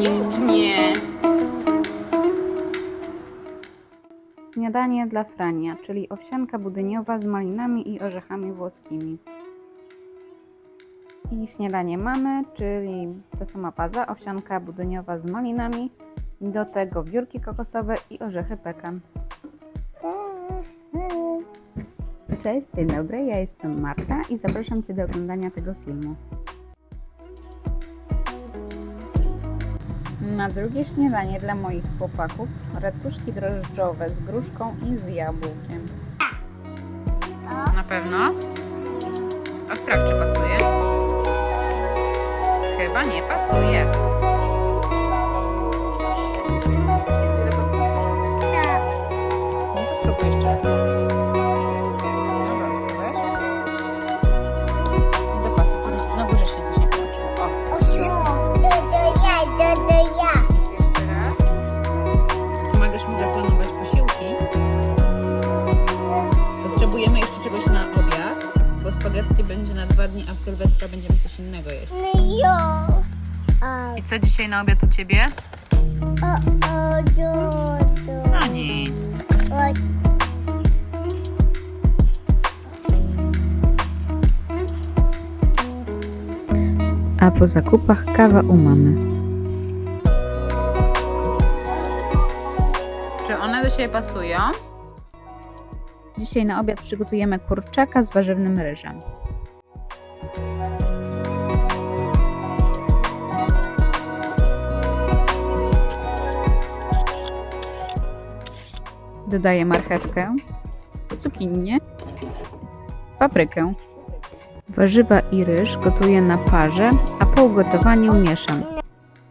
Pięknie. Śniadanie dla Frania, czyli owsianka budyniowa z malinami i orzechami włoskimi. I śniadanie mamy, czyli ta sama baza, owsianka budyniowa z malinami, do tego wiórki kokosowe i orzechy pekan. Cześć, dzień dobry, ja jestem Marta i zapraszam Cię do oglądania tego filmu. Na drugie śniadanie dla moich chłopaków racuszki drożdżowe z gruszką i z jabłkiem. Na pewno? A sprawdź, czy pasuje. Chyba nie pasuje. Do pasuje. No to spróbuj jeszcze raz. Co dzisiaj na obiad u Ciebie? No nic. A po zakupach kawa u mamy. Czy one do siebie pasują? Dzisiaj na obiad przygotujemy kurczaka z warzywnym ryżem. Dodaję marchewkę, cukinię, paprykę. Warzywa i ryż gotuję na parze, a po ugotowaniu mieszam.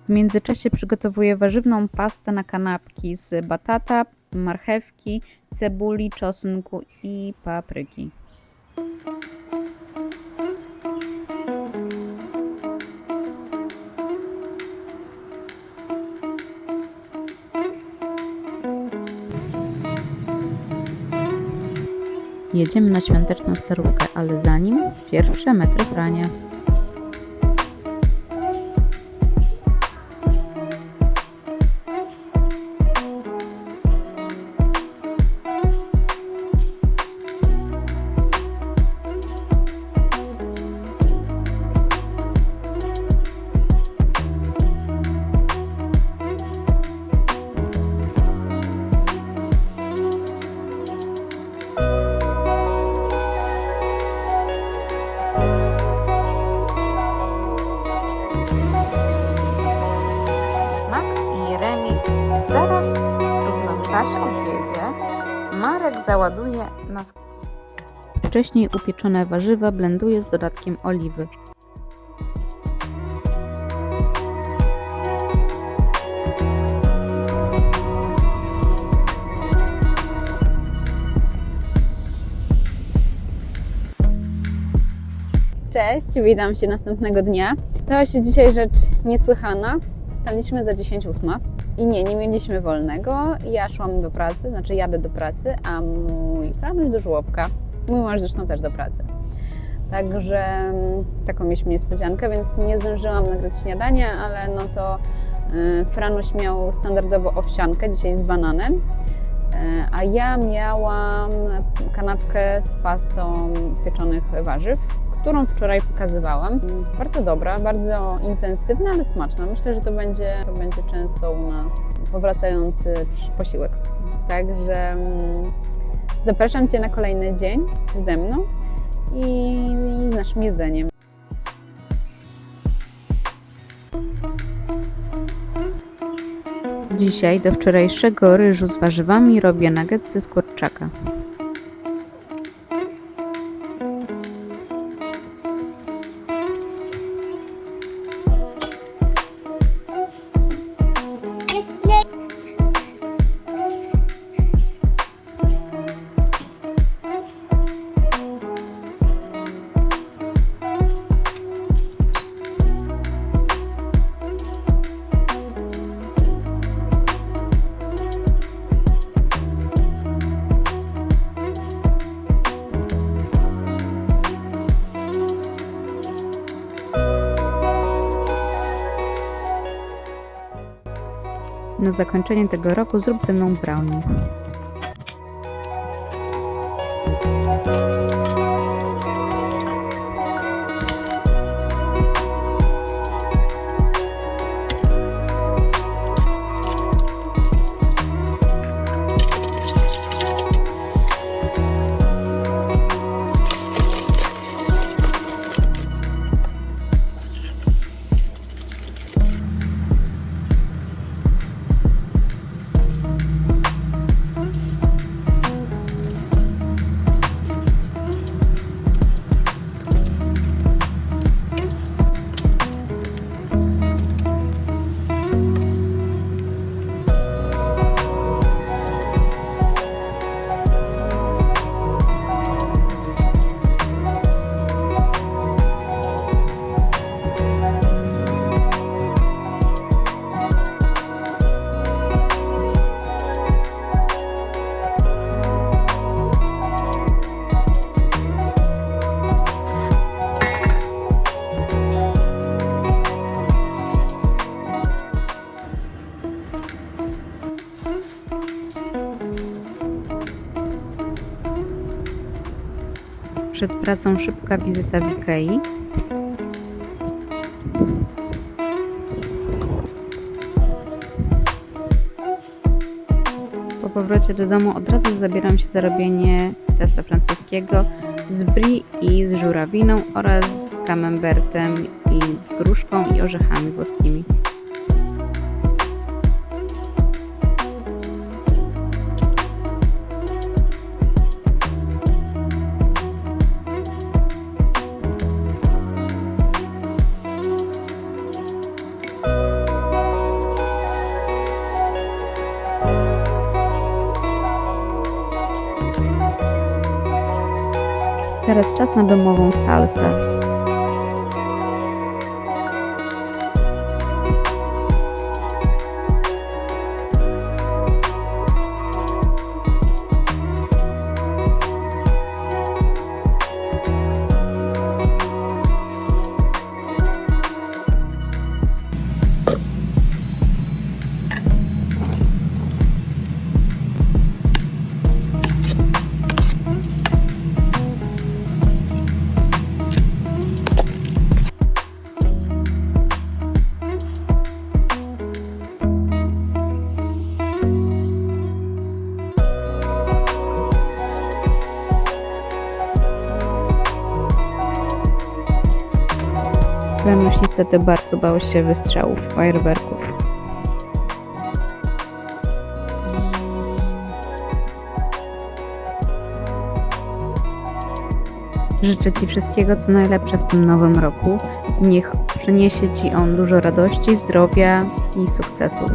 W międzyczasie przygotowuję warzywną pastę na kanapki z batata, marchewki, cebuli, czosnku i papryki. Jedziemy na świąteczną starówkę, ale zanim pierwsze metry prania. Kaś odjedzie. Marek załaduje na wcześniej upieczone warzywa, blenduje z dodatkiem oliwy. Cześć, witam się następnego dnia. Stała się dzisiaj rzecz niesłychana. Wstaliśmy za 10.08 i nie, nie mieliśmy wolnego. Ja szłam do pracy, znaczy jadę do pracy, a mój Franuś do żłobka. Mój mąż zresztą też do pracy. Także mm, taką mieliśmy niespodziankę, więc nie zdążyłam nagrać śniadania, ale no to y, Franuś miał standardowo owsiankę dzisiaj z bananem, y, a ja miałam kanapkę z pastą z pieczonych warzyw, którą wczoraj pokazywałam. Bardzo dobra, bardzo intensywna, ale smaczna. Myślę, że to będzie, to będzie często u nas powracający posiłek. Także mm, zapraszam Cię na kolejny dzień ze mną i, i z naszym jedzeniem. Dzisiaj do wczorajszego ryżu z warzywami robię nuggetsy z kurczaka. Na zakończenie tego roku zrób ze mną brownie. Przed pracą szybka wizyta w Ikei. Po powrocie do domu od razu zabieram się za robienie ciasta francuskiego z brie i z żurawiną oraz z camembertem i z gruszką i orzechami włoskimi. Teraz czas na domową salsę. Niestety bardzo bał się wystrzałów fajerwerków. Życzę Ci wszystkiego, co najlepsze w tym nowym roku. Niech przyniesie Ci on dużo radości, zdrowia i sukcesów.